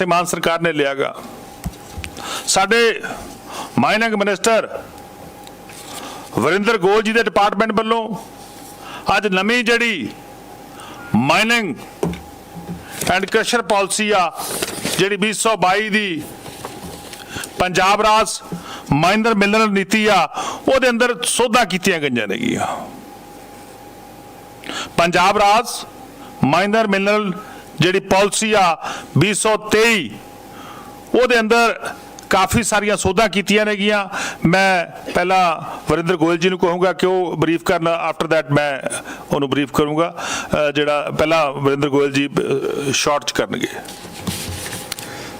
ਸਿੰਘ ਮਾਨ ਸਰਕਾਰ ਨੇ ਲਿਆਗਾ। ਸਾਡੇ ਮਾਈਨਿੰਗ ਮਿਨਿਸਟਰ ਵਰਿੰਦਰ ਗੋਲ ਜੀ ਦੇ ਡਿਪਾਰਟਮੈਂਟ ਵੱਲੋਂ ਅੱਜ ਨਵੀਂ ਜਿਹੜੀ ਮਾਈਨਿੰਗ ਐਂਡ ਕ੍ਰਸ਼ਰ ਪਾਲਿਸੀ ਆ, ਜਿਹੜੀ 2022 ਦੀ ਪੰਜਾਬ ਰਾਜ ਮਾਈਨਰ ਮਿਲਰ ਨੀਤੀ ਆ, ਉਹਦੇ ਅੰਦਰ ਸੋਧਾਂ ਕੀਤੀਆਂ ਗਈਆਂ ਨੇਗੀਆਂ। ਪੰਜਾਬ ਰਾਜ ਮਾਈਨਰ ਮਿਨਰਲ ਜਿਹੜੀ ਪਾਲਿਸੀ ਆ 2023 ਉਹਦੇ ਅੰਦਰ ਕਾਫੀ ਸਾਰੀਆਂ ਸੋਧਾਂ ਕੀਤੀਆਂ ਨੇਗੀਆਂ। ਮੈਂ ਪਹਿਲਾਂ ਵਰਿੰਦਰ ਗੋਇਲ ਜੀ ਨੂੰ ਕਹੂੰਗਾ ਕਿ ਉਹ ਬਰੀਫ ਕਰਨ ਆਫਟਰ ਥੈਟ ਮੈਂ ਉਹਨੂੰ ਬਰੀਫ ਕਰੂੰਗਾ। ਜਿਹੜਾ ਪਹਿਲਾਂ ਵਰਿੰਦਰ ਗੋਇਲ ਜੀ ਸ਼ਾਰਟ ਚ ਕਰਨਗੇ।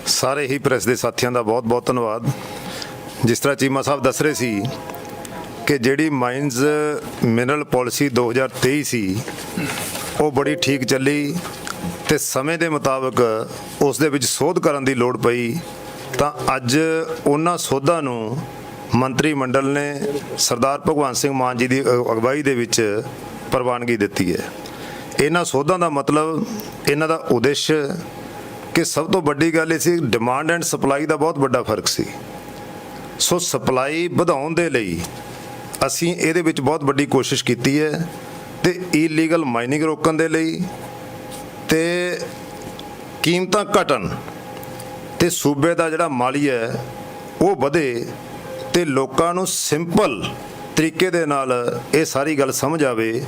ਸਾਰੇ ਹੀ ਪ੍ਰੈਸ ਦੇ ਸਾਥੀਆਂ ਦਾ ਬਹੁਤ-ਬਹੁਤ ਧੰਨਵਾਦ। ਜਿਸ ਤਰ੍ਹਾਂ ਚੀਮਾ ਸਾਹਿਬ ਦੱਸ ਰਹੇ ਸੀ ਕਿ ਜਿਹੜੀ ਮਾਈਨਸ ਮਿਨਰਲ ਪਾਲਿਸੀ 2023 ਸੀ, ਉਹ ਬੜੀ ਠੀਕ ਚੱਲੀ। ਤੇ ਸਮੇਂ ਦੇ ਮੁਤਾਬਕ ਉਸ ਦੇ ਵਿੱਚ ਸੋਧ ਕਰਨ ਦੀ ਲੋੜ ਪਈ, ਤਾਂ ਅੱਜ ਉਹਨਾਂ ਸੋਧਾਂ ਨੂੰ ਮੰਤਰੀ ਮੰਡਲ ਨੇ ਸਰਦਾਰ ਭਗਵੰਤ ਸਿੰਘ ਮਾਨ ਜੀ ਦੀ ਅ- ਅਗਵਾਈ ਦੇ ਵਿੱਚ ਪ੍ਰਵਾਨਗੀ ਦਿੱਤੀ ਹੈ। ਇਹਨਾਂ ਸੋਧਾਂ ਦਾ ਮਤਲਬ ਇਹਨਾਂ ਦਾ ਉਦੇਸ਼ ਕਿ ਸਭ ਤੋਂ ਵੱਡੀ ਗੱਲ ਇਹ ਸੀ ਡਿਮਾਂਡ ਐਂਡ ਸਪਲਾਈ ਦਾ ਬਹੁਤ ਵੱਡਾ ਫ਼ਰਕ ਸੀ। ਸੋ ਸਪਲਾਈ ਵਧਾਉਣ ਦੇ ਲਈ ਅਸੀਂ ਇਹਦੇ ਵਿੱਚ ਬਹੁਤ ਵੱਡੀ ਕੋਸ਼ਿਸ਼ ਕੀਤੀ ਹੈ ਤੇ ਇਲੀਗਲ ਮਾਈਨਿੰਗ ਰੋਕਣ ਦੇ ਲਈ ਤੇ ਕੀਮਤਾਂ ਘਟਣ ਤੇ ਸੂਬੇ ਦਾ ਜਿਹੜਾ ਮਾਲੀ ਹੈ, ਉਹ ਵਧੇ ਤੇ ਲੋਕਾਂ ਨੂੰ ਸਿੰਪਲ ਤਰੀਕੇ ਦੇ ਨਾਲ ਇਹ ਸਾਰੀ ਗੱਲ ਸਮਝ ਆਵੇ,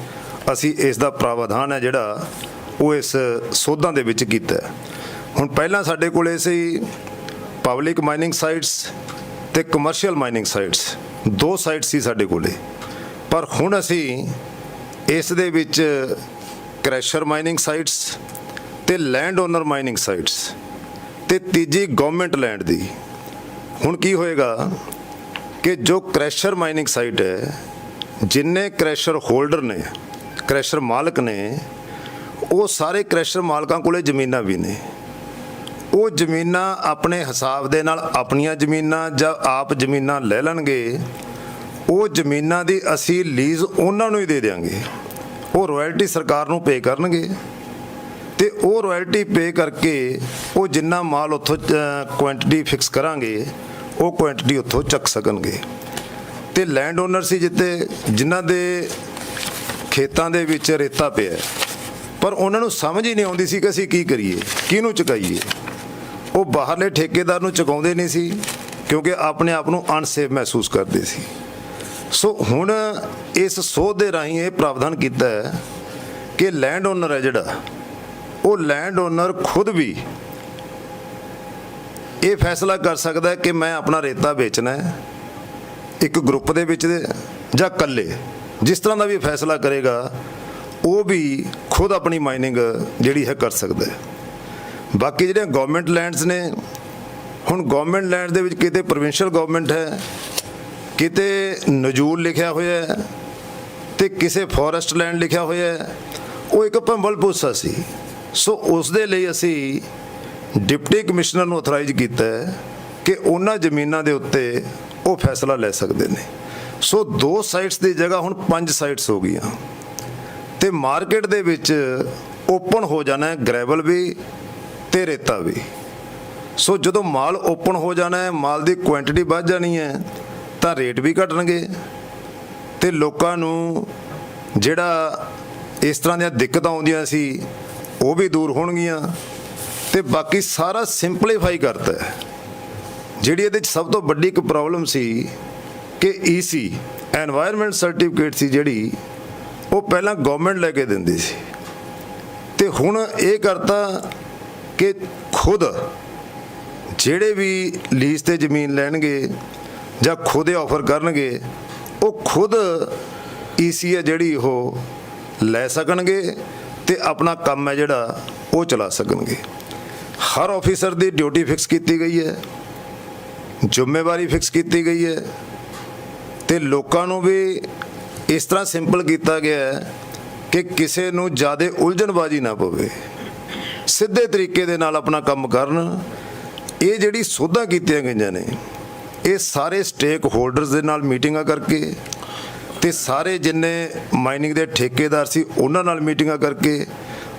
ਅਸੀਂ ਇਸ ਦਾ ਪ੍ਰਾਵਧਾਨ ਹੈ ਜਿਹੜਾ ਉਹ ਇਸ ਸੋਧਾਂ ਦੇ ਵਿੱਚ ਕੀਤਾ ਹੁਣ ਪਹਿਲਾਂ ਸਾਡੇ ਕੋਲੇ ਸੀ ਪਬਲਿਕ ਮਾਈਨਿੰਗ ਸਾਈਟਸ ਤੇ ਕਮਰਸ਼ੀਅਲ ਮਾਈਨਿੰਗ ਸਾਈਟਸ ਦੋ ਸਾਈਟਸ ਸੀ ਸਾਡੇ ਕੋਲੇ। ਪਰ ਹੁਣ ਅਸੀਂ ਇਸ ਦੇ ਵਿੱਚ ਕ੍ਰੈਸ਼ਰ ਮਾਈਨਿੰਗ ਸਾਈਟਸ ਤੇ ਲੈਂਡ ਓਨਰ ਮਾਈਨਿੰਗ ਸਾਈਟਸ ਤੇ ਤੀਜੀ ਗਵਰਨਮੈਂਟ ਲੈਂਡ ਦੀ। ਹੁਣ ਕੀ ਹੋਏਗਾ ਕਿ ਜੋ ਕ੍ਰੈਸ਼ਰ ਮਾਈਨਿੰਗ ਸਾਈਟ ਹੈ, ਜਿੰਨੇ ਕ੍ਰੈਸ਼ਰ ਹੋਲਡਰ ਨੇ, ਕ੍ਰੈਸ਼ਰ ਮਾਲਕ ਨੇ, ਉਹ ਸਾਰੇ ਕ੍ਰੈਸ਼ਰ ਮਾਲਕਾਂ ਕੋਲੇ ਜ਼ਮੀਨਾਂ ਵੀ ਨੇ। ਉਹ ਜ਼ਮੀਨਾਂ ਆਪਣੇ ਹਿਸਾਬ ਦੇ ਨਾਲ ਆਪਣੀਆਂ ਜ਼ਮੀਨਾਂ ਜਾਂ ਆਪ ਜ਼ਮੀਨਾਂ ਲੈ ਲੈਣਗੇ, ਉਹ ਜ਼ਮੀਨਾਂ ਦੀ ਅਸੀਂ ਲੀਜ਼ ਉਹਨਾਂ ਨੂੰ ਹੀ ਦੇ ਦੇਵਾਂਗੇ ਉਹ ਰਾਇਲਟੀ ਸਰਕਾਰ ਨੂੰ ਪੇ ਕਰਨਗੇ ਤੇ ਉਹ ਰਾਇਲਟੀ ਪੇ ਕਰਕੇ ਉਹ ਜਿੰਨਾ ਮਾਲ ਉੱਥੋਂ ਕੁਆਂਟੀਟੀ ਫਿਕਸ ਕਰਾਂਗੇ, ਉਹ ਕੁਆਂਟੀਟੀ ਉੱਥੋਂ ਚੱਕ ਸਕਣਗੇ। ਤੇ ਲੈਂਡ ਓਨਰ ਸੀ ਜਿੱਤੇ ਜਿਨ੍ਹਾਂ ਦੇ ਖੇਤਾਂ ਦੇ ਵਿੱਚ ਰੇਤਾ ਪਿਆ ਪਰ ਉਹਨਾਂ ਨੂੰ ਸਮਝ ਹੀ ਨਹੀਂ ਆਉਂਦੀ ਸੀ ਕਿ ਅਸੀਂ ਕੀ ਕਰੀਏ, ਕਿਹਨੂੰ ਚੁਕਾਈਏ। ਉਹ ਬਾਹਰਲੇ ਠੇਕੇਦਾਰ ਨੂੰ ਚੁਕਾਉਂਦੇ ਨਹੀਂ ਸੀ, ਕਿਉਂਕਿ ਆਪਣੇ ਆਪ ਨੂੰ ਅਨਸੇਫ ਮਹਿਸੂਸ ਕਰਦੇ ਸੀ। ਸੋ ਹੁਣ ਇਸ ਸੋਧ ਦੇ ਰਾਹੀਂ ਇਹ ਪ੍ਰਾਵਧਾਨ ਕੀਤਾ ਹੈ ਕਿ ਲੈਂਡ ਓਨਰ ਹੈ ਜਿਹੜਾ, ਉਹ ਲੈਂਡ ਓਨਰ ਖੁਦ ਵੀ ਇਹ ਫੈਸਲਾ ਕਰ ਸਕਦਾ ਹੈ ਕਿ ਮੈਂ ਆਪਣਾ ਰੇਤਾ ਵੇਚਣਾ ਹੈ, ਇੱਕ ਗਰੁੱਪ ਦੇ ਵਿੱਚ ਜਾਂ ਇਕੱਲੇ। ਜਿਸ ਤਰ੍ਹਾਂ ਦਾ ਵੀ ਫੈਸਲਾ ਕਰੇਗਾ, ਉਹ ਵੀ ਖੁਦ ਆਪਣੀ ਮਾਈਨਿੰਗ ਜਿਹੜੀ ਹੈ ਕਰ ਸਕਦਾ ਹੈ। ਬਾਕੀ ਜਿਹੜੀਆਂ ਗਵਰਨਮੈਂਟ ਲੈਂਡਸ ਨੇ, ਹੁਣ ਗਵਰਨਮੈਂਟ ਲੈਂਡ ਦੇ ਵਿੱਚ ਕਿਤੇ ਪ੍ਰੋਵਿੰਸ਼ੀਅਲ ਗਵਰਨਮੈਂਟ ਹੈ ਕਿਤੇ ਨਜੂਲ ਲਿਖਿਆ ਹੋਇਆ ਹੈ ਤੇ ਕਿਸੇ ਫੋਰੈਸਟ ਲੈਂਡ ਲਿਖਿਆ ਹੋਇਆ ਹੈ, ਉਹ ਇੱਕ ਭੰਬਲ ਭੂਸਾ ਸੀ। ਸੋ ਉਸ ਦੇ ਲਈ ਅਸੀਂ ਡਿਪਟੀ ਕਮਿਸ਼ਨਰ ਨੂੰ ਅਥਰਾਈਜ਼ ਕੀਤਾ ਹੈ ਕਿ ਉਹਨਾਂ ਜ਼ਮੀਨਾਂ ਦੇ ਉੱਤੇ ਉਹ ਫੈਸਲਾ ਲੈ ਸਕਦੇ ਨੇ। ਸੋ ਦੋ ਸਾਈਟਸ ਦੀ ਜਗ੍ਹਾ ਹੁਣ ਪੰਜ ਸਾਈਟਸ ਹੋ ਗਈਆਂ। ਤੇ ਮਾਰਕੀਟ ਦੇ ਵਿੱਚ ਓਪਨ ਹੋ ਜਾਣਾ ਹੈ ਗ੍ਰੈਵਲ ਵੀ ਤੇ ਰੇਤਾ ਵੀ। ਸੋ ਜਦੋਂ ਮਾਲ ਓਪਨ ਹੋ ਜਾਣਾ ਹੈ, ਮਾਲ ਦੀ ਕੁਆਂਟੀਟੀ ਵੱਧ ਜਾਣੀ ਹੈ ਤਾਂ ਰੇਟ ਵੀ ਘਟਣਗੇ ਤੇ ਲੋਕਾਂ ਨੂੰ ਜਿਹੜਾ ਇਸ ਤਰ੍ਹਾਂ ਦੀਆਂ ਦਿੱਕਤਾਂ ਆਉਂਦੀਆਂ ਸੀ, ਉਹ ਵੀ ਦੂਰ ਹੋਣਗੀਆਂ ਤੇ ਬਾਕੀ ਸਾਰਾ ਸਿੰਪਲੀਫਾਈ ਕਰਤਾ ਹੈ। ਜਿਹੜੀ ਇਹਦੇ ਵਿੱਚ ਸਭ ਤੋਂ ਵੱਡੀ ਇੱਕ ਪ੍ਰੋਬਲਮ ਸੀ ਕਿ ਈਸੀ এনवायरमेंट ਸਰਟੀਫਿਕੇਟ ਸੀ ਜਿਹੜੀ, ਉਹ ਪਹਿਲਾਂ ਗਵਰਨਮੈਂਟ ਲੈ ਕੇ ਦਿੰਦੀ ਸੀ। ਤੇ ਹੁਣ ਇਹ ਕਰਤਾ ਕਿ ਖੁਦ ਜਿਹੜੇ ਵੀ ਲੀਜ਼ ਤੇ ਜ਼ਮੀਨ ਲੈਣਗੇ ਜਾਂ ਖੁਦ ਹੀ ਆਫਰ ਕਰਨਗੇ, ਉਹ ਖੁਦ ਈਸੀ ਹੈ ਜਿਹੜੀ ਉਹ ਲੈ ਸਕਣਗੇ ਤੇ ਆਪਣਾ ਕੰਮ ਹੈ ਜਿਹੜਾ ਉਹ ਚਲਾ ਸਕਣਗੇ। ਹਰ ਆਫੀਸਰ ਦੀ ਡਿਊਟੀ ਫਿਕਸ ਕੀਤੀ ਗਈ ਹੈ, ਜ਼ਿੰਮੇਵਾਰੀ ਫਿਕਸ ਕੀਤੀ ਗਈ ਹੈ ਤੇ ਲੋਕਾਂ ਨੂੰ ਵੀ ਇਸ ਤਰ੍ਹਾਂ ਸਿੰਪਲ ਕੀਤਾ ਗਿਆ ਹੈ ਕਿ ਕਿਸੇ ਨੂੰ ਜ਼ਿਆਦਾ ਉਲਝਣਬਾਜ਼ੀ ਨਾ ਪਵੇ। ਸਿੱਧੇ ਤਰੀਕੇ ਦੇ ਨਾਲ ਆਪਣਾ ਕੰਮ ਕਰਨ, ਇਹ ਜਿਹੜੀ ਸੋਧਾਂ ਕੀਤੀਆਂ ਗਈਆਂ ਨੇ ਇਹ ਸਾਰੇ ਸਟੇਕ ਹੋਲਡਰਸ ਦੇ ਨਾਲ ਮੀਟਿੰਗਾਂ ਕਰਕੇ ਤੇ ਸਾਰੇ ਜਿੰਨੇ ਮਾਈਨਿੰਗ ਦੇ ਠੇਕੇਦਾਰ ਸੀ, ਉਹਨਾਂ ਨਾਲ ਮੀਟਿੰਗਾਂ ਕਰਕੇ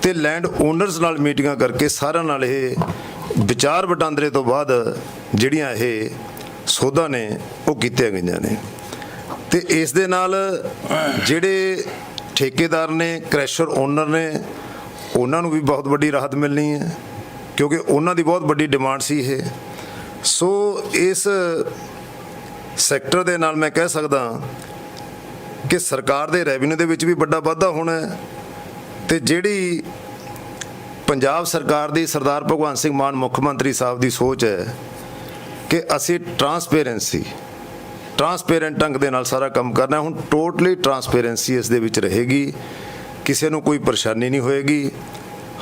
ਤੇ ਲੈਂਡ ਓਨਰਸ ਨਾਲ ਮੀਟਿੰਗਾਂ ਕਰਕੇ ਸਾਰਿਆਂ ਨਾਲ ਇਹ ਵਿਚਾਰ ਵਟਾਂਦਰੇ ਤੋਂ ਬਾਅਦ ਜਿਹੜੀਆਂ ਇਹ ਸੋਧਾਂ ਨੇ, ਉਹ ਕੀਤੀਆਂ ਗਈਆਂ ਨੇ। ਤੇ ਇਸ ਦੇ ਨਾਲ ਜਿਹੜੇ ਠੇਕੇਦਾਰ ਨੇ ਕ੍ਰੈਸ਼ਰ ਓਨਰ ਨੇ, ਉਹਨਾਂ ਨੂੰ ਵੀ ਬਹੁਤ ਵੱਡੀ ਰਾਹਤ ਮਿਲਣੀ ਹੈ, ਕਿਉਂਕਿ ਉਹਨਾਂ ਦੀ ਬਹੁਤ ਵੱਡੀ ਡਿਮਾਂਡ ਸੀ ਇਹ। ਸੋ ਇਸ ਸੈਕਟਰ ਦੇ ਨਾਲ ਮੈਂ ਕਹਿ ਸਕਦਾ ਕਿ ਸਰਕਾਰ ਦੇ ਰੈਵਨਿਊ ਦੇ ਵਿੱਚ ਵੀ ਵੱਡਾ ਵਾਧਾ ਹੋਣਾ ਹੈ ਤੇ ਜਿਹੜੀ ਪੰਜਾਬ ਸਰਕਾਰ ਦੀ ਸਰਦਾਰ ਭਗਵੰਤ ਸਿੰਘ ਮਾਨ ਮੁੱਖ ਮੰਤਰੀ ਸਾਹਿਬ ਦੀ ਸੋਚ ਹੈ ਕਿ ਅਸੀਂ ਟਰਾਂਸਪੇਰੈਂਸੀ ਟਰਾਂਸਪੇਰੈਂਟ ਢੰਗ ਦੇ ਨਾਲ ਸਾਰਾ ਕੰਮ ਕਰਨਾ ਹੁਣ ਟੋਟਲੀ ਟਰਾਂਸਪੇਰੈਂਸੀ ਇਸ ਦੇ ਵਿੱਚ ਰਹੇਗੀ। ਕਿਸੇ ਨੂੰ ਕੋਈ ਪਰੇਸ਼ਾਨੀ ਨਹੀਂ ਹੋਏਗੀ।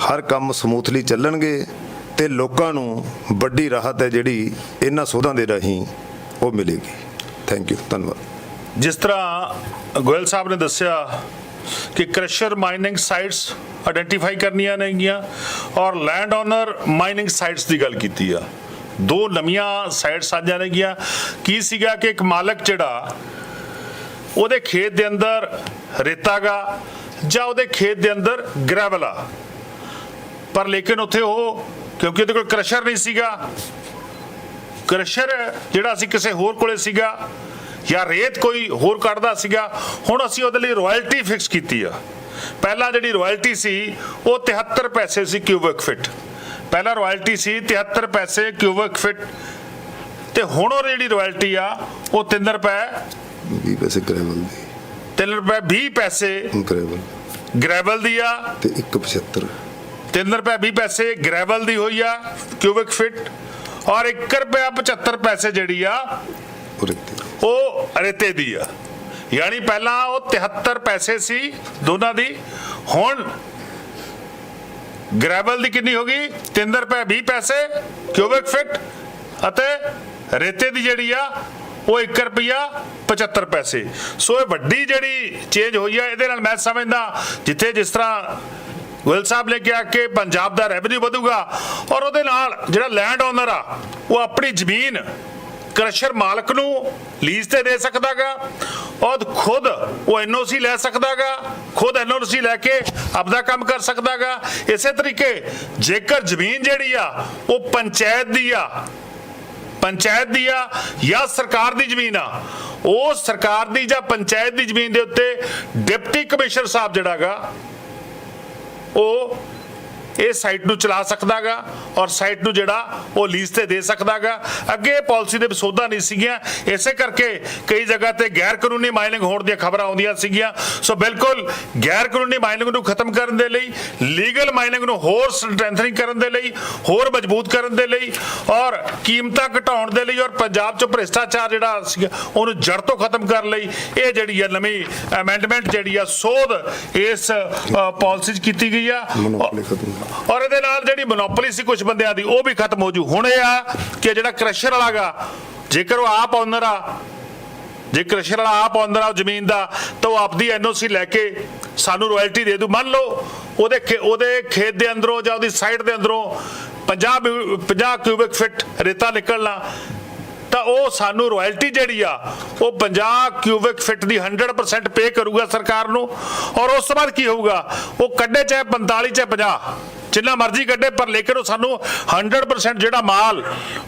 ਹਰ ਕੰਮ ਸਮੂਥਲੀ ਚੱਲਣਗੇ। ਤੇ ਲੋਕਾਂ ਨੂੰ ਵੱਡੀ ਰਾਹਤ ਹੈ ਜਿਹੜੀ ਇਹਨਾਂ ਸੋਧਾਂ ਦੇ ਰਾਹੀਂ ਉਹ ਮਿਲੇਗੀ। ਥੈਂਕ ਯੂ ਧੰਨਵਾਦ। ਜਿਸ ਤਰ੍ਹਾਂ ਗੋਇਲ ਸਾਹਿਬ ਨੇ ਦੱਸਿਆ ਕਿ ਕ੍ਰਸ਼ਰ ਮਾਈਨਿੰਗ ਸਾਈਟਸ ਆਇਡੈਂਟੀਫਾਈ ਕਰਨੀਆਂ ਨੇਗੀਆਂ ਔਰ ਲੈਂਡ ਓਨਰ ਮਾਈਨਿੰਗ ਸਾਈਟਸ ਦੀ ਗੱਲ ਕੀਤੀ ਆ। ਦੋ ਨਵੀਆਂ ਸਾਈਟਸ ਆ ਜਾਣਗੀਆਂ ਕੀ ਸੀਗਾ ਕਿ ਇੱਕ ਮਾਲਕ ਜਿਹੜਾ ਉਹਦੇ ਖੇਤ ਦੇ ਅੰਦਰ ਰੇਤਾਗਾ ਜਾਂ ਉਹਦੇ ਖੇਤ ਦੇ ਅੰਦਰ ਗ੍ਰੈਵਲ ਆ। ਪਰ ਲੇਕਿਨ ਉੱਥੇ ਉਹ ਕਿਉਂਕਿ ਉਹਦੇ ਕੋਲ ਕ੍ਰਸ਼ਰ ਨਹੀਂ ਸੀਗਾ। ਕ੍ਰਸ਼ਰ ਜਿਹੜਾ ਸੀ ਕਿਸੇ ਹੋਰ ਕੋਲੇ ਸੀਗਾ ਜਾਂ ਰੇਤ ਕੋਈ ਹੋਰ ਕੱਢਦਾ ਸੀਗਾ ਹੁਣ ਅਸੀਂ ਉਹਦੇ ਲਈ ਰਾਇਲਟੀ ਫਿਕਸ ਕੀਤੀ ਆ। ਪਹਿਲਾਂ ਜਿਹੜੀ ਰਾਇਲਟੀ ਸੀ ਉਹ 73 ਪੈਸੇ ਸੀ ਕਿਊਬਿਕ ਫਿਟ ਪਹਿਲਾਂ ਰਾਇਲਟੀ ਸੀ 73 ਪੈਸੇ ਕਿਊਬਿਕ ਫਿਟ ਤੇ ਹੁਣ ਉਹ ਜਿਹੜੀ ਰਾਇਲਟੀ ਆ ਉਹ 3 ਰੁਪਏ 20 ਪੈਸੇ ਗ੍ਰੈਵਲ ਦੀ। 3 ਰੁਪਏ 20 ਪੈਸੇ ਗ੍ਰੈਵਲ ਗ੍ਰੈਵਲ ਦੀ ਆ। ਤੇ 175 3 ਰੁਪਏ 20 ਪੈਸੇ ਗ੍ਰੈਵਲ ਦੀ ਹੋਈ ਆ ਕਿਊਬਿਕ ਫਿਟ ਔਰ 1 ਰੁਪਿਆ 75 ਪੈਸੇ ਜਿਹੜੀ ਆ, ਉਹ ਰੇਤੇ ਦੀ ਆ। ਯਾਨੀ ਪਹਿਲਾਂ ਉਹ 73 ਪੈਸੇ ਸੀ ਦੋਨਾਂ ਦੀ, ਹੁਣ ਗ੍ਰੈਵਲ ਦੀ ਕਿੰਨੀ ਹੋ ਗਈ? 3 ਰੁਪਏ 20 ਪੈਸੇ ਕਿਊਬਿਕ ਫਿਟ ਅਤੇ ਰੇਤੇ ਦੀ ਜਿਹੜੀ ਆ, ਉਹ 1 ਰੁਪਿਆ 75 ਪੈਸੇ। ਸੋ ਇਹ ਵੱਡੀ ਜਿਹੜੀ ਚੇਂਜ ਹੋਈ ਆ, ਇਹਦੇ ਨਾਲ ਮੈਂ ਸਮਝਦਾ, ਜਿੱਥੇ ਜਿਸ ਤਰ੍ਹਾਂ ਗੋਇਲ ਸਾਹਿਬ ਨੇ ਕਿਹਾ ਕਿ ਪੰਜਾਬ ਦਾ ਰੈਵਨਿਊ ਵਧੂਗਾ ਔਰ ਉਹਦੇ ਨਾਲ ਜਿਹੜਾ ਲੈਂਡ ਓਨਰ ਆ, ਉਹ ਆਪਣੀ ਜ਼ਮੀਨ ਕ੍ਰਸ਼ਰ ਮਾਲਕ ਨੂੰ ਲੀਜ਼ ਤੇ ਦੇ ਸਕਦਾਗਾ ਔਰ ਖੁਦ ਉਹ ਐਨਓਸੀ ਲੈ ਸਕਦਾਗਾ, ਖੁਦ ਐਨਓਸੀ ਲੈ ਕੇ ਆਪਦਾ ਕੰਮ ਕਰ ਸਕਦਾਗਾ। ਇਸੇ ਤਰੀਕੇ ਜੇਕਰ ਜ਼ਮੀਨ ਜਿਹੜੀ ਆ, ਉਹ ਪੰਚਾਇਤ ਦੀ ਆ, ਪੰਚਾਇਤ ਦੀ ਆ ਜਾਂ ਸਰਕਾਰ ਦੀ ਜ਼ਮੀਨ ਆ, ਉਹ ਸਰਕਾਰ ਦੀ ਜਾਂ ਪੰਚਾਇਤ ਦੀ ਜ਼ਮੀਨ ਦੇ ਉੱਤੇ ਡਿਪਟੀ ਕਮਿਸ਼ਨਰ ਸਾਹਿਬ ਜਿਹੜਾਗਾ ਉਹ ਇਹ ਸਾਈਟ ਨੂੰ ਚਲਾ ਸਕਦਾਗਾ ਔਰ ਸਾਈਟ ਨੂੰ ਜਿਹੜਾ ਉਹ ਲੀਜ਼ ਤੇ ਦੇ ਸਕਦਾਗਾ। ਅੱਗੇ ਪਾਲਿਸੀ ਦੇ ਵਿਸੋਧਾਂ ਨਹੀਂ ਸੀਗੀਆਂ। ਇਸੇ ਕਰਕੇ ਕਈ ਜਗ੍ਹਾ ਤੇ ਗੈਰ ਕਾਨੂੰਨੀ ਮਾਈਨਿੰਗ ਹੋਣ ਦੀਆਂ ਖਬਰਾਂ ਆਉਂਦੀਆਂ ਸੀਗੀਆਂ। ਸੋ ਬਿਲਕੁਲ ਗੈਰ ਕਾਨੂੰਨੀ ਮਾਈਨਿੰਗ ਨੂੰ ਖਤਮ ਕਰਨ ਦੇ ਲਈ ਲੀਗਲ ਮਾਈਨਿੰਗ ਨੂੰ ਹੋਰ ਸਟਰੈਂਥਨਿੰਗ ਕਰਨ ਦੇ ਲਈ, ਹੋਰ ਮਜ਼ਬੂਤ ਕਰਨ ਦੇ ਲਈ ਔਰ ਕੀਮਤਾਂ ਘਟਾਉਣ ਦੇ ਲਈ ਔਰ ਪੰਜਾਬ 'ਚ ਭ੍ਰਿਸ਼ਟਾਚਾਰ ਜਿਹੜਾ ਸੀਗਾ, ਉਹਨੂੰ ਜੜ ਤੋਂ ਖਤਮ ਕਰਨ ਲਈ ਇਹ ਜਿਹੜੀ ਆ ਨਵੀਂ ਅਮੈਂਡਮੈਂਟ ਜਿਹੜੀ ਆ ਸੋਧ ਇਸ ਪਾਲਿਸੀ 'ਚ ਕੀਤੀ ਗਈ ਆ। ਔਰ ਇਹਦੇ ਨਾਲ ਜਿਹੜੀ ਮੋਨੋਪੋਲੀ ਸੀ ਕੁਝ ਬੰਦਿਆਂ ਦੀ, ਉਹ ਵੀ ਖਤਮ ਹੋ ਜੂ। ਹੁਣ ਇਹ ਆ ਕਿ ਜਿਹੜਾ ਕ੍ਰਸ਼ਰ ਵਾਲਾਗਾ ਜੇਕਰ ਉਹ ਆਪ ਓਨਰ ਆ, ਜੇ ਕ੍ਰਸ਼ਰ ਵਾਲਾ ਆਪ ਓਨਰ ਆ ਜ਼ਮੀਨ ਦਾ, ਤਾਂ ਉਹ ਆਪਦੀ ਐਨਓਸੀ ਲੈ ਕੇ ਸਾਨੂੰ ਰਾਇਲਟੀ ਦੇ ਦੂ। ਮੰਨ ਲਓ, ਉਹਦੇ ਉਹਦੇ ਖੇਤ ਦੇ ਅੰਦਰੋਂ ਜਾਂ ਉਹਦੀ ਸਾਈਡ ਦੇ ਅੰਦਰੋਂ 50 50 ਕਿਊਬਿਕ ਫਿਟ ਰੇਤਾ ਨਿਕਲਣਾ, ਤਾਂ ਉਹ ਸਾਨੂੰ ਰਾਇਲਟੀ ਜਿਹੜੀ ਆ, ਉਹ 50 ਕਿਊਬਿਕ ਫਿਟ ਦੀ 100% ਪੇ ਕਰੂਗਾ ਸਰਕਾਰ ਨੂੰ। ਔਰ ਉਸ ਤੋਂ ਬਾਅਦ ਕੀ ਹੋਊਗਾ? ਉਹ ਕੱਢੇ ਚਾਹੇ 45 ਚਾਹੇ 50 ਜਿੰਨਾ ਮਰਜ਼ੀ ਕੱਢੇ, ਪਰ ਲੇਕਿਨ ਉਹ ਸਾਨੂੰ 100% ਜਿਹੜਾ ਮਾਲ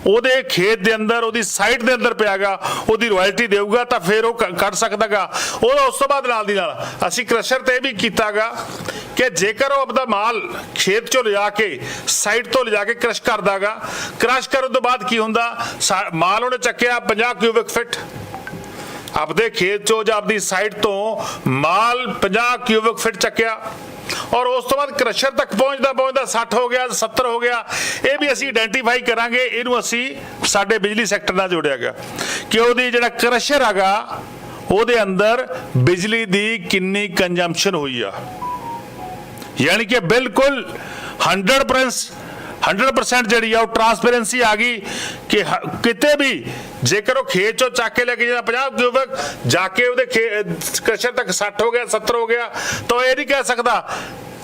ਉਹਦੇ ਖੇਤ ਦੇ ਅੰਦਰ, ਉਹਦੀ ਸਾਈਟ ਦੇ ਅੰਦਰ ਪਿਆਗਾ, ਉਹਦੀ ਰਾਇਲਟੀ ਦੇਊਗਾ, ਤਾਂ ਫਿਰ ਉਹ ਕੱਢ ਸਕਦਾਗਾ। ਉਹ ਉਸ ਤੋਂ ਬਾਅਦ ਨਾਲ ਦੀ ਨਾਲ, ਅਸੀਂ ਕ੍ਰਸ਼ਰ ਤੇ ਵੀ ਕੀਤਾਗਾ ਕਿ ਜੇਕਰ ਉਹ ਆਪਦਾ ਮਾਲ ਖੇਤ ਚੋਂ ਲਿਜਾ ਕੇ ਸਾਈਟ ਤੋਂ ਲਿਜਾ ਕੇ ਕ੍ਰਸ਼ ਕਰਦਾਗਾ ਕ੍ਰਸ਼ ਕਰਨ ਤੋਂ ਬਾਅਦ ਕੀ ਹੁੰਦਾ? ਮਾਲ ਉਹਨੇ ਚੱਕਿਆ 50 ਕਿਊਬਿਕ ਫਿਟ ਆਪਦੇ ਖੇਤ ਚੋਂ ਜਾਂ ਆਪਦੀ ਸਾਈਟ ਤੋਂ ਮਾਲ 50 ਕਿਊਬਿਕ ਫਿਟ ਚੱਕਿਆ। ਔਰ ਉਸ ਤੋਂ ਬਾਅਦ ਕ੍ਰਸ਼ਰ ਤੱਕ ਪਹੁੰਚਦਾ ਪਹੁੰਚਦਾ 60 ਹੋ ਗਿਆ 70 ਹੋ ਗਿਆ। ਇਹ ਵੀ ਅਸੀਂ ਆਇਡੈਂਟੀਫਾਈ ਕਰਾਂਗੇ, ਇਹਨੂੰ ਅਸੀਂ ਸਾਡੇ ਬਿਜਲੀ ਸੈਕਟਰ ਨਾਲ ਜੋੜਿਆ ਗਿਆ। ਕਿ ਉਹਦੀ ਜਿਹੜਾ ਕ੍ਰਸ਼ਰ ਹੈਗਾ, ਉਹਦੇ ਅੰਦਰ ਬਿਜਲੀ ਦੀ ਕਿੰਨੀ ਕੰਜੰਪਸ਼ਨ ਹੋਈ ਆ। ਯਾਨੀ ਕਿ ਬਿਲਕੁਲ 100% 100% ਜਿਹੜੀ ਆ, ਉਹ ਟਰਾਂਸਪੇਰੈਂਸੀ ਆ ਗਈ ਕਿ ਕਿਤੇ ਵੀ ਜੇਕਰ ਉਹ ਖੇਤ ਚੋਂ ਚੱਕ ਕੇ ਲੈ ਕੇ ਜਾਂਦਾ 50 ਯੁਵਕ ਜਾ ਕੇ ਉਹਦੇ ਕ੍ਰਸ਼ਰ ਤੱਕ 60 ਹੋ ਗਿਆ 70 ਹੋ ਗਿਆ, ਤਾਂ ਉਹ ਇਹ ਨਹੀਂ ਕਹਿ ਸਕਦਾ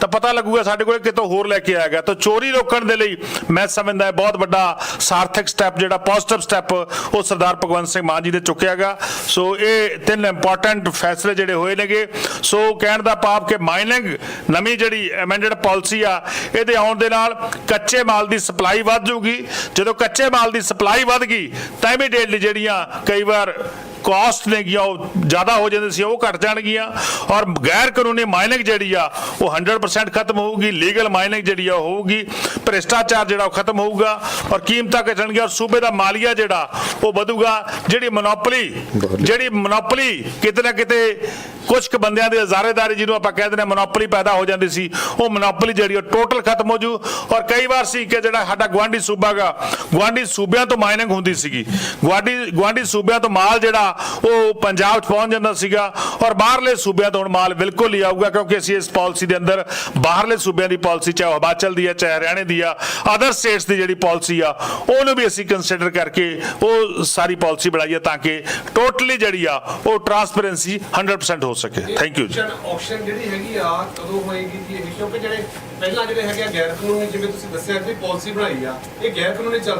ਤਾਂ ਪਤਾ ਲੱਗੂਗਾ ਸਾਡੇ ਕੋਲ ਕਿਤੋਂ ਹੋਰ ਲੈ ਕੇ ਆਏਗਾ ਤਾਂ ਚੋਰੀ ਰੋਕਣ ਦੇ ਲਈ ਮੈਂ ਸਮਝਦਾ ਇਹ ਬਹੁਤ ਵੱਡਾ ਸਾਰਥਕ ਸਟੈਪ ਜਿਹੜਾ ਪੋਜ਼ਿਟਿਵ ਸਟੈਪ ਉਹ ਸਰਦਾਰ ਭਗਵੰਤ ਸਿੰਘ ਮਾਨ ਜੀ ਨੇ ਗਿਆ ਸੋ ਇਹ ਤਿੰਨ ਇੰਪੋਰਟੈਂਟ ਫੈਸਲੇ ਜਿਹੜੇ ਹੋਏ ਨੇਗੇ। ਸੋ ਕਹਿਣ ਦਾ ਪਾਪ ਕਿ ਮਾਈਨਿੰਗ ਨਵੀਂ ਜਿਹੜੀ ਐਮੈਂਡਡ ਪਾਲਿਸੀ ਆ, ਇਹਦੇ ਆਉਣ ਦੇ ਨਾਲ ਕੱਚੇ ਮਾਲ ਦੀ ਸਪਲਾਈ ਵੱਧ ਜੂਗੀ ਜਦੋਂ ਕੱਚੇ ਮਾਲ ਦੀ ਸਪਲਾਈ ਵੱਧ ਗਈ, ਤਾਂ ਇਮੀਡੀਏਟਲੀ ਜਿਹੜੀਆਂ ਕਈ ਵਾਰ ਕਾਸਟ ਨੇਗੀਆਂ ਉਹ ਜ਼ਿਆਦਾ ਹੋ ਜਾਂਦੇ ਸੀ ਉਹ ਘਟ ਜਾਣਗੀਆਂ। ਔਰ ਗੈਰ ਕਾਨੂੰਨੀ ਮਾਈਨਿੰਗ ਜਿਹੜੀ ਆ ਉਹ 100% ਖਤਮ ਹੋਊਗੀ ਲੀਗਲ ਮਾਈਨਿੰਗ ਜਿਹੜੀ ਆ ਹੋਊਗੀ ਭ੍ਰਿਸ਼ਟਾਚਾਰ ਜਿਹੜਾ ਉਹ ਖਤਮ ਹੋਊਗਾ ਔਰ ਕੀਮਤਾਂ ਘਟਣਗੀਆਂ ਔਰ ਸੂਬੇ ਦਾ ਮਾਲੀਆ ਜਿਹੜਾ ਉਹ ਵਧੂਗਾ। ਜਿਹੜੀ ਮੋਨੋਪੋਲੀ ਜਿਹੜੀ ਮੋਨੋਪੋਲੀ ਕਿਤੇ ਨਾ ਕਿਤੇ ਕੁਝ ਕੁ ਬੰਦਿਆਂ ਦੀ ਹਜ਼ਾਰੇਦਾਰੀ ਜਿਹਨੂੰ ਆਪਾਂ ਕਹਿੰਦੇ ਨੇ ਮੋਨੋਪੋਲੀ ਪੈਦਾ ਹੋ ਜਾਂਦੀ ਸੀ ਉਹ ਮੋਨੋਪੋਲੀ ਜਿਹੜੀ ਉਹ ਟੋਟਲ ਖਤਮ ਹੋ ਜੂ। ਔਰ ਕਈ ਵਾਰ ਸੀ ਕਿ ਜਿਹੜਾ ਸਾਡਾ ਗਵਾਂਢੀ ਸੂਬਾ ਗਾ ਗਵਾਂਢੀ ਸੂਬਿਆਂ ਤੋਂ ਮਾਈਨਿੰਗ ਹੁੰਦੀ ਸੀਗੀ। ਗਵਾਂਢੀ ਗਵਾਂਢੀ ਸੂਬਿਆਂ ਤੋਂ ਮਾਲ ਜਿਹੜਾ ਉਹ ਪੰਜਾਬ 'ਚ ਪਹੁੰਚ ਜਾਂਦਾ ਸੀਗਾ ਔਰ ਬਾਹਰਲੇ ਸੂਬਿਆਂ ਤੋਂ ਹੁਣ ਮਾਲ ਬਿਲਕੁਲ ਹੀ ਆਊਗਾ ਕਿਉਂਕਿ ਅਸੀਂ ਇਸ ਪਾਲਿਸੀ ਦੇ ਅੰਦਰ ਬਾਹਰਲੇ ਸੂਬਿਆਂ ਦੀ ਪਾਲਿਸੀ, ਚਾਹੇ ਹਿਮਾਚਲ ਦੀ ਹੈ ਚਾਹੇ ਹਰਿਆਣੇ ਦੀ ਆ ਅਦਰ ਸਟੇਟਸ ਦੀ ਜਿਹੜੀ ਪਾਲਿਸੀ ਆ, ਉਹਨੂੰ ਵੀ ਅਸੀਂ ਕੰਸੀਡਰ ਕਰਕੇ ਉਹ ਸਾਰੀ ਪਾਲਿਸੀ ਬਣਾਈ ਹੈ ਤਾਂ ਕਿ ਟੋਟਲੀ ਜਿਹੜੀ ਆ, ਉਹ ਟਰਾਂਸਪੇਰੈਂਸੀ 100% ਹੋ ਸਕੇ। ਥੈਂਕ ਯੂ ਜੀ। ਆਪਸ਼ਨ ਜਿਹੜੀ ਹੈਗੀ ਆ, ਕਦੋਂ ਹੋਏਗੀ ਜੀ ਇਹ? ਕਿਉਂਕਿ ਜਿਹੜੇ ਪਹਿਲਾਂ ਜਿਹੜੇ ਹੈਗੇ ਗੈਰ ਕਾਨੂੰਨੀ ਜਿਵੇਂ ਤੁਸੀਂ ਦੱਸਿਆ ਕਿ ਪਾਲਿਸੀ ਬਣਾਈ ਆ, ਇਹ ਗੈਰ ਕਾਨੂੰਨੀ ਚੱਲਦੀ